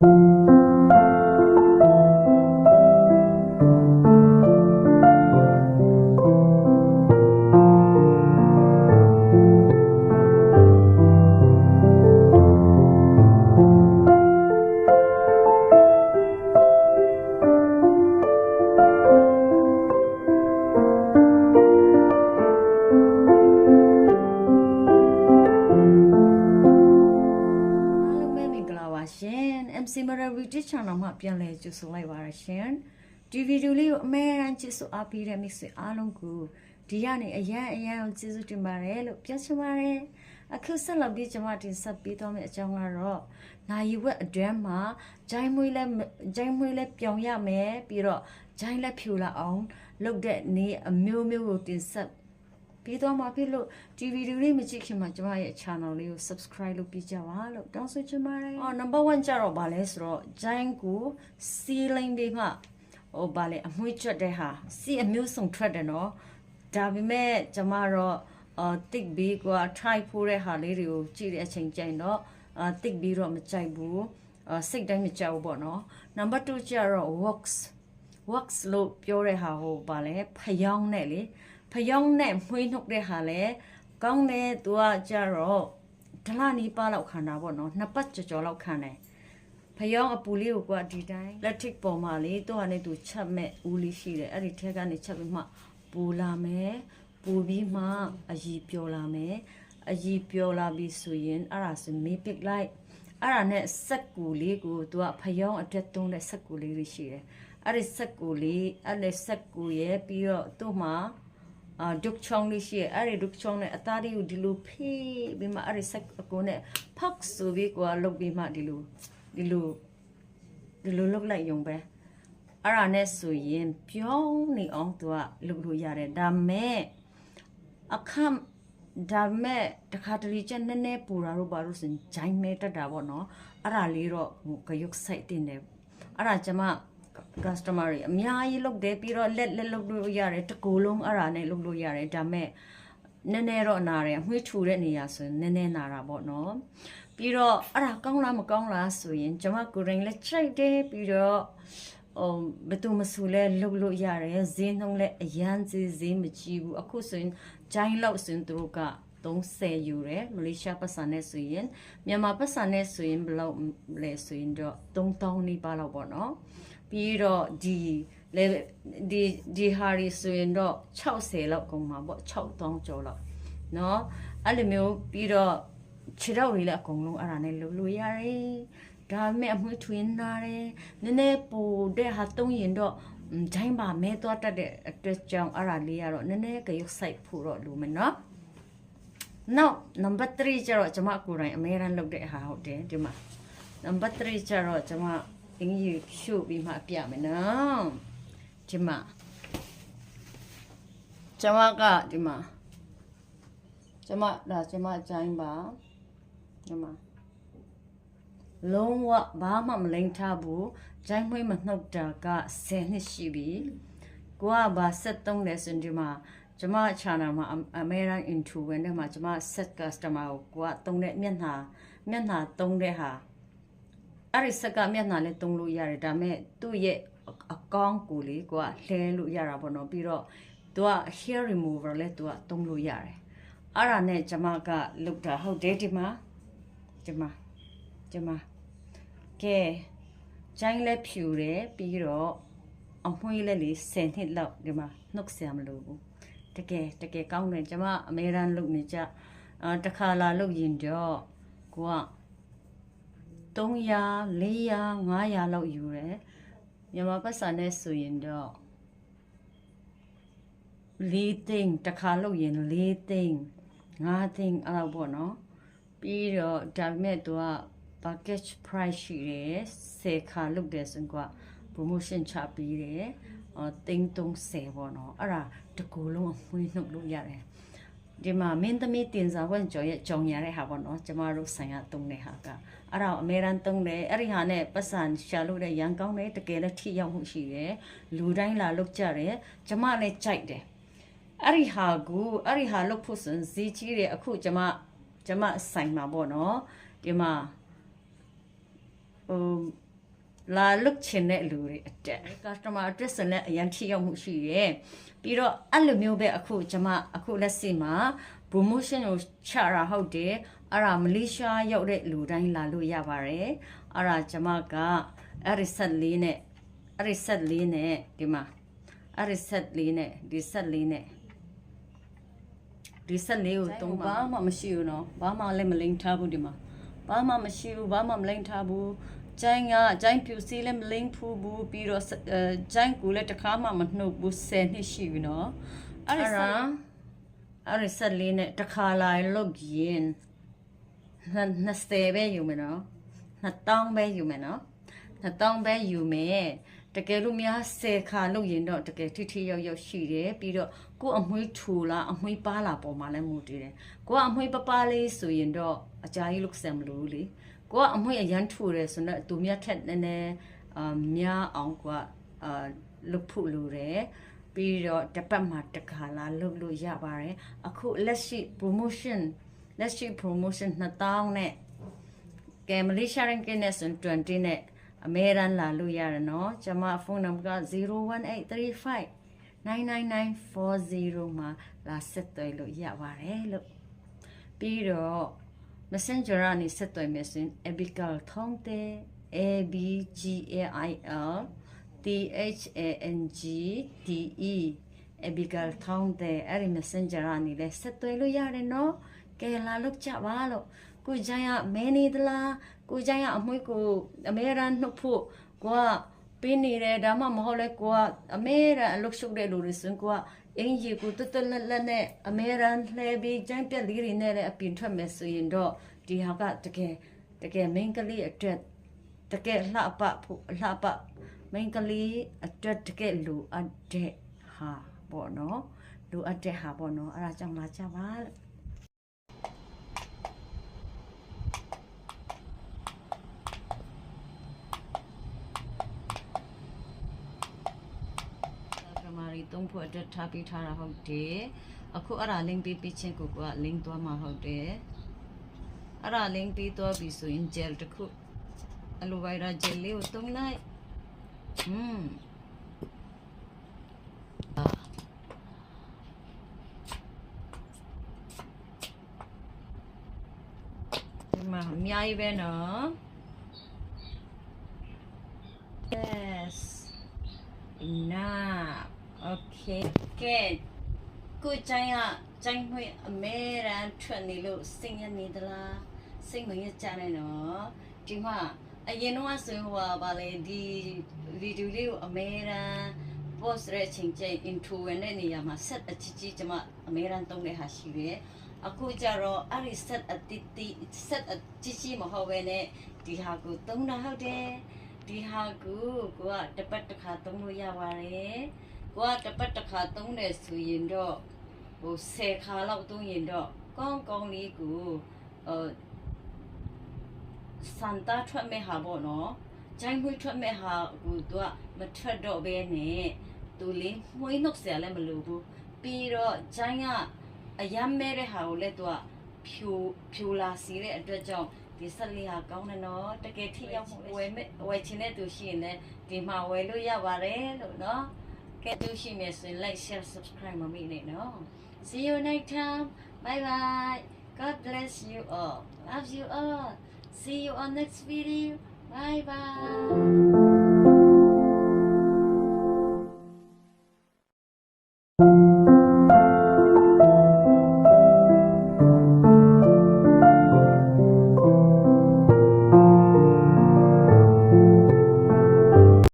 အား Marariti Channel မှာပြန်လည်ကြိုဆိုလိုက်ပါရရှင်ဒီဗီဒီယိုလေးကိုအမဲရန်ကြည့်ဆိုအားပေးတဲ့မိတ်ဆွေအားလုံးကိုဒီကနေအရန်အရန်ကိုကျေးဇူးတင်ပါတယ်လို့ပြောချင်ပါတယ်အခုဆက်လက်ပြီးကျွန်မတင်ဆက်ပေးသွားမယ့်အကြောင်းကတော့နိုင်ဝက်အတွင်းမှာဂျိုင်းမွေးလဲဂျိုင်းမွေးလဲပြောင်းရမယ်ပြီးတော့ဂျိုင်းလဲဖြူလာအောင်လုပ်တဲ့နေ့အမျိုးမျိုးကိုတင်ဆက် ပြီးတော့မှဖြစ်လို့ဒီဗီဒီယိုလေးမကြည့်ခင်မှာကျမရဲ့ channel လေးကို subscribe လုပ်ပြီးကြပါလို့တောင်းဆိုချင်ပါတယ်။အော် number 1ကြတော့ဗာလဲဆိုတော့ giant ကို ceiling ဘေးမှာဟိုဗာလဲအမွှေးကျွတ်တဲ့ဟာစီအမျိုးစုံထွက်တယ်နော်။ဒါပေမဲ့ကျမတော့အာတစ်ဘီကွာ try ဖို့တဲ့ဟာလေးတွေကိုကြည့်တဲ့အချိန်ကျရင်တော့အာတစ်ဘီတော့မကြိုက်ဘူး။အာစိတ်တိုင်းမကြောက်ဘူးပေါ့နော်။ number 2ကြတော့ works wax လို့ပြောတဲ့ဟာဟိုပါလဲဖယောင်းနဲ့လေ ဖယောင်းနဲ့မှွေးနှုတ်တဲ့ဟာလဲကောင်းတယ်သူကကြတော့ဒလနီပါလောက်ခံတာပေါ့နော်နှစ်ပတ်ကြော်ကြော်လောက်ခံတယ်ဖယောင်းအပူလေးကိုကဒီတိုင်းလက်ထစ်ပေါ်မှာလေသူကလည်းသူချက်မဲ့ဦးလေးရှိတယ်အဲ့ဒီထဲကနေချက်ပြီးမှပူလာမယ်ပူပြီးမှအยีပျော်လာမယ်အยีပျော်လာပြီဆိုရင်အဲ့ဒါဆိုမေးပစ်လိုက်အဲ့ဒါနဲ့စက်ကူလေးကိုသူကဖယောင်းအတွက်တုံးတဲ့စက်ကူလေးတွေရှိတယ်အဲ့ဒီဆက်ကူလေးအဲ့ဒီဆက်ကူရဲ့ပြီးတော့သူ့မှာ အာဒုတ်ချောင်းလေးရှိရဲ့အဲ့ဒီဒုတ်ချောင်းနဲ့အသားလေးကိုဒီလိုဖိပြီးမှအဲ့ဒီဆက်အကူနဲ့ဖောက်ဆိုပြီးကွာလုတ်ပြီးမှဒီလိုဒီလိုဒီလိုလုတ်လိုက်ရုံပဲအဲ့ဒါနဲ့ဆိုရင်ပြောင်းနေအောင်သူကလုတ်လို့ရတယ်ဒါမဲ့အခမ်းဒါမဲ့တခါတလေချက်နည်းနည်းပူတာတော့ဘာလို့စင်ဂျိုင်းမဲတက်တာပေါ့နော်အဲ့ဒါလေးတော့ဟိုကရုတ်ဆိုင်တင်တယ်အဲ့ဒါကျမ customer တွေအများကြီးလုပ်တယ်ပြီးတော့လက်လက်လုပ်လို့ရတယ်တကူလုံးအဲ့ဒါနဲ့လုပ်လို့ရတယ်ဒါမဲ့နည်းနည်းတော့နာတယ်အမွှေးထူတဲ့နေရာဆိုရင်နည်းနည်းနာတာပေါ့နော်ပြီးတော့အဲ့ဒါကောင်းလားမကောင်းလားဆိုရင်ကျွန်မကိုယ်တိုင်လက်ချိုက်တယ်ပြီးတော့ဟိုဘယ်သူမဆူလဲလုပ်လို့ရတယ်ဈေးနှုန်းလဲအရန်ဈေးဈေးမကြီးဘူးအခုဆိုရင်ဂျိုင်းလောက်ဆိုရင်သူတို့က30ယူတယ်မလေးရှားပတ်စံနဲ့ဆိုရင်မြန်မာပတ်စံနဲ့ဆိုရင်ဘယ်လောက်လဲဆိုရင်တော့3000နီးပါးလောက်ပေါ့နော် ပြီးတော့ဒီလေဒီဒီဟာရီဆိုရင်တော့60လောက်ကုန်မှာပေါ့6000ကျော်လောက်เนาะအဲ့လိုမျိုးပြီးတော့ခြေတော့တွေလည်းအကုန်လုံးအဲ့ဒါနဲ့လုပ်လို့ရတယ်ဒါပေမဲ့အမွှေးထွင်းနာတယ်နည်းနည်းပူတဲ့ဟာတုံးရင်တော့ဂျိုင်းပါမဲသွားတတ်တဲ့အတွက်ကြောင့်အဲ့ဒါလေးကတော့နည်းနည်းကြရုပ်ဆိုင်ဖို့တော့လိုမယ်เนาะ now number 3ကျတော့ကျွန်မကိုယ်တိုင်အမဲရန်လုပ်တဲ့ဟာဟုတ်တယ်ဒီမှာ number 3ကျတော့ကျွန်မ အင်ကြီးဖြုတ်ပြီးမှပြမယ်နော်ဒီမှာကျွန်မကဒီမှာကျွန်မဒါကျွန်မအချိုင်းပါဒီမှာလုံးဝဘာမှမလိမ့်ထားဘူးဂျိုင်းမွေးမနှုတ်တာက10နှစ်ရှိပြီကိုကဘာ73လဲဆိုရင်ဒီမှာကျွန်မ channel မှာ American into ဝင်တဲ့မှာကျွန်မ set customer ကိုကိုကတုံးတဲ့မျက်နှာမျက်နှာတုံးတဲ့ဟာ အဲ့ဒီစက်ကမျက်နှာလေးတုံးလို့ရတယ်ဒါပေမဲ့သူ့ရဲ့အကောင့်ကိုလေကိုကလှဲလို့ရတာပေါ့နော်ပြီးတော့သူက hair remover လဲသူကတုံးလို့ရတယ်အဲ့ဒါနဲ့ကျမကလုပ်တာဟုတ်တယ်ဒီမှာဒီမှာဒီမှာကဲကျိုင်းလဲဖြူတယ်ပြီးတော့အမွှေးလဲလေ10နှစ်လောက်ဒီမှာနှုတ်ဆရာမလို့ဘူးတကယ်တကယ်ကောင်းတယ်ကျမအမေရန်လုပ်နေကြအာတစ်ခါလာလုပ်ရင်တော့ကိုက 300 400 500လောက်ယူတယ်မြန်မာပတ်စံနဲ့ဆိုရင်တော့4သိန်းတစ်ခါလောက်ရင်4သိန်း5သိန်းအဲ့လောက်ပေါ့နော်ပြီးတော့ဒါပေမဲ့သူက package price ရှိတယ်10ခါလောက်တယ်ဆိုတော့ promotion ချပေးတယ်အော်သိန်း30ပေါ့နော်အဲ့ဒါတကူလုံးအမွှေးနှုတ်လို့ရတယ် ဒီမှာမင်းသမီးတင်စာဝန်ကျော်ရဲ့ကြောင်ရတဲ့ဟာပေါ့နော်ကျမတို့ဆိုင်ရတုံးတဲ့ဟာကအဲ့ဒါကိုအမေရန်တုံးတယ်အဲ့ဒီဟာနဲ့ပတ်စံရှာလို့တဲ့ရန်ကောင်းတယ်တကယ်လည်းထိရောက်မှုရှိတယ်လူတိုင်းလာလုတ်ကြတယ်ကျမလည်းကြိုက်တယ်အဲ့ဒီဟာကိုအဲ့ဒီဟာလုတ်ဖို့ဆိုရင်ဈေးကြီးတယ်အခုကျမကျမဆိုင်မှာပေါ့နော်ဒီမှာဟို လာလုတ်ချင်တဲ့လူတွေအတက် customer address နဲ့အရင်ထိရောက်မှုရှိရယ်ပြီးတော့အဲ့လိုမျိုးပဲအခုကျွန်မအခုလက်စီမှာ promotion ကိုချတာဟုတ်တယ်အဲ့ဒါမလေးရှားရောက်တဲ့လူတိုင်းလာလို့ရပါတယ်အဲ့ဒါကျွန်မကအဲ့ဒီဆက်လေးနဲ့အဲ့ဒီဆက်လေးနဲ့ဒီမှာအဲ့ဒီဆက်လေးနဲ့ဒီဆက်လေးနဲ့ဒီဆက်လေးကိုတုံးဘာမှမရှိဘူးနော်ဘာမှလည်းမလိမ့်ထားဘူးဒီမှာဘာမှမရှိဘူးဘာမှမလိမ့်ထားဘူး ကျိုင်းကကျိုင်းပြူစီလည်းမလိမ့်ဖူးဘူးပြီးတော့အဲကျိုင်းကူလည်းတစ်ခါမှမနှုတ်ဘူး10နှစ်ရှိပြီနော်အဲ့ဒါအဲ့ဒီဆက်လေးနဲ့တစ်ခါလာလုတ်ရင်နှစ်နှစ်ဆယ်ပဲယူမယ်နော်နှစ်တောင်းပဲယူမယ်နော်နှစ်တောင်းပဲယူမယ်တကယ်လို့များဆယ်ခါလုတ်ရင်တော့တကယ်ထိထိရောက်ရောက်ရှိတယ်ပြီးတော့ကိုယ်အမွှေးထူလားအမွှေးပါလာပေါ်မှာလည်းမူတည်တယ်ကိုယ်ကအမွှေးပပလေးဆိုရင်တော့အကြာကြီးလုတ်ဆံမလို့လေ ကိုယ်ကအမွှေးအရန်ထူတယ်ဆိုတော့သူများထက်နည်းနည်းအာများအောင်ကိုကအာလုတ်ဖို့လိုတယ်ပြီးတော့တစ်ပတ်မှာတစ်ခါလာလုတ်လို့ရပါတယ်အခုလက်ရှိ promotion လက်ရှိ promotion 2000နဲ့ကဲမလေးရှားရန်ကင်းနဲ့ဆို20နဲ့အမေရန်လာလို့ရတယ်နော်ကျွန်မဖုန်းနံပါတ်က01835 99940မှာလာဆက်သွယ်လို့ရပါတယ်လို့ပြီးတော့ Messenger ကနေဆက်သွယ်မယ်ဆိုရင် Abigail ထုံးတဲ့ A B G A I L T H A N G D E Abigail ထုံးတဲ့အဲ့ဒီ Messenger ကနေလည်းဆက်သွယ်လို့ရတယ်နော်ကဲလာလို့ကြပါလို့ကိုကြိုင်ရမဲနေသလားကိုကြိုင်ရအမွှေးကိုအမေရန်နှုတ်ဖို့ကိုကပေးနေတယ်ဒါမှမဟုတ်လဲကိုကအမေရန်အလုပ်ရှုပ်တဲ့လူတွေဆိုရင်ကိုက အင်ကြီးကိုတွတ်တွတ်လက်လက်နဲ့အမေရန်လှဲပြီးကျန်းပြက်လေးတွေနဲ့လည်းအပြင်ထွက်မယ်ဆိုရင်တော့ဒီဟာကတကယ်တကယ် main ကလေးအတွက်တကယ်လှပဖို့လှပ main ကလေးအတွက်တကယ်လူအပ်တဲ့ဟာပေါ့နော်လူအပ်တဲ့ဟာပေါ့နော်အဲ့ဒါကြောင့်လာကြပါလို့ ကမာရီ သုံးဖို့အတွက်ထားပေးထားတာဟုတ်တယ်အခုအဲ့ဒါ link ပေးပေးချင်းကိုက link သွားမှာဟုတ်တယ်အဲ့ဒါ link ပေးသွားပြီဆိုရင် gel တစ်ခု aloe vera gel လေးကိုသုံးလိုက်อืมဒီမှာအများကြီးပဲနော် okay ကဲကိုကျိုင်းကကျိုင်းခွင့်အမဲရန်ထွက်နေလို့စိတ်ညစ်နေသလားစိတ်မညစ်ကြနဲ့နော်ဒီမှာအရင်တော့ဆိုရင်ဟိုပါဗာလေဒီဗီဒီယိုလေးကိုအမဲရန် post ရတဲ့အချိန်ကျရင် intro ဝင်တဲ့နေရာမှာ set အချစ်ကြီးကျွန်မအမဲရန်တုံးတဲ့ဟာရှိတယ်အခုကြတော့အဲ့ဒီ set အတိတိ set အချစ်ကြီးမဟုတ်ဘဲနဲ့ဒီဟာကိုတုံးတာဟုတ်တယ်ဒီဟာကိုကိုကတပတ်တစ်ခါသုံးလို့ရပါတယ် ကိုကတပတ်တစ်ခါသုံးတယ်ဆိုရင်တော့ဟို10ခါလောက်သုံးရင်တော့ကောင်းကောင်းလေးကိုဟိုစန်တာထွက်မဲ့ဟာပေါ့နော်ဂျိုင်းခွေးထွက်မဲ့ဟာကိုသူကမထွက်တော့ဘဲနဲ့သူလေးမွှေးနှုတ်ဆရာလည်းမလိုဘူးပြီးတော့ဂျိုင်းကအယမ်းမဲ့တဲ့ဟာကိုလည်းသူကဖြိုဖြိုလာစီတဲ့အတွက်ကြောင့်ဒီဆက်လေးဟာကောင်းတယ်နော်တကယ်ထိရောက်မှုဝယ်မဲ့ဝယ်ချင်တဲ့သူရှိရင်လည်းဒီမှာဝယ်လို့ရပါတယ်လို့နော် Katushi Mission. Like, share, subscribe, mommy, you know. See you next time. Bye bye. God bless you all. Love you all. See you on next video. Bye bye.